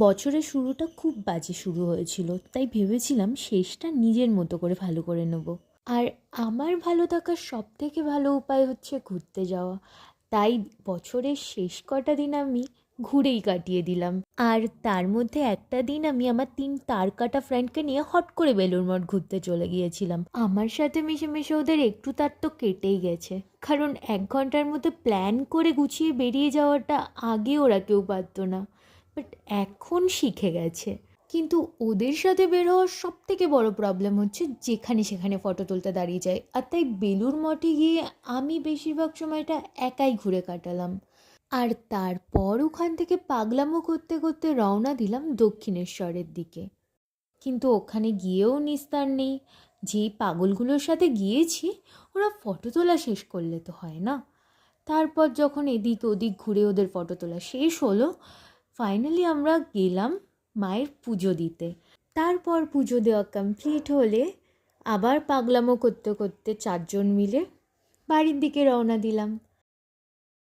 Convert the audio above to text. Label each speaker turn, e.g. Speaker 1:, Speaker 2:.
Speaker 1: বছরের শুরুটা খুব বাজে শুরু হয়েছিল, তাই ভেবেছিলাম শেষটা নিজের মতো করে ভালো করে নেব। আর আমার ভালো থাকার সব থেকে ভালো উপায় হচ্ছে ঘুরতে যাওয়া। তাই বছরের শেষ কটা দিন আমি ঘুরেই কাটিয়ে দিলাম। আর তার মধ্যে একটা দিন আমি আমার তিন তার কাটা ফ্রেন্ডকে নিয়ে হট করে বেলুর মঠ ঘুরতে চলে গিয়েছিলাম। আমার সাথে মিশে মিশে ওদের একটু তার তো কেটেই গেছে। কারণ এক ঘণ্টার মধ্যে প্ল্যান করে গুছিয়ে বেরিয়ে যাওয়াটা আগে ওরা কেউ পারতো না। বাট এখন শিখে গেছে। কিন্তু ওদের সাথে বের হওয়ার সব থেকে বড় প্রবলেম হচ্ছে যেখানে সেখানে ফটো তুলতে দাঁড়িয়ে যায়। আর তাই বেলুর মঠে গিয়ে আমি বেশিরভাগ সময়টা একাই ঘুরে কাটালাম। আর তারপর ওখান থেকে পাগলামো করতে করতে রওনা দিলাম দক্ষিণেশ্বরের দিকে। কিন্তু ওখানে গিয়েও নিস্তার নেই। যেই পাগলগুলোর সাথে গিয়েছি, ওরা ফটো তোলা শেষ করলে তো হয় না। তারপর যখন এদিক ওদিক ঘুরে ওদের ফটো তোলা শেষ হলো ফাইনালি আমরা গেলাম মায়ের পুজো দিতে। তারপর পুজো দেওয়া কমপ্লিট হলে আবার পাগলামো করতে করতে চারজন মিলে বাড়ির দিকে রওনা দিলাম।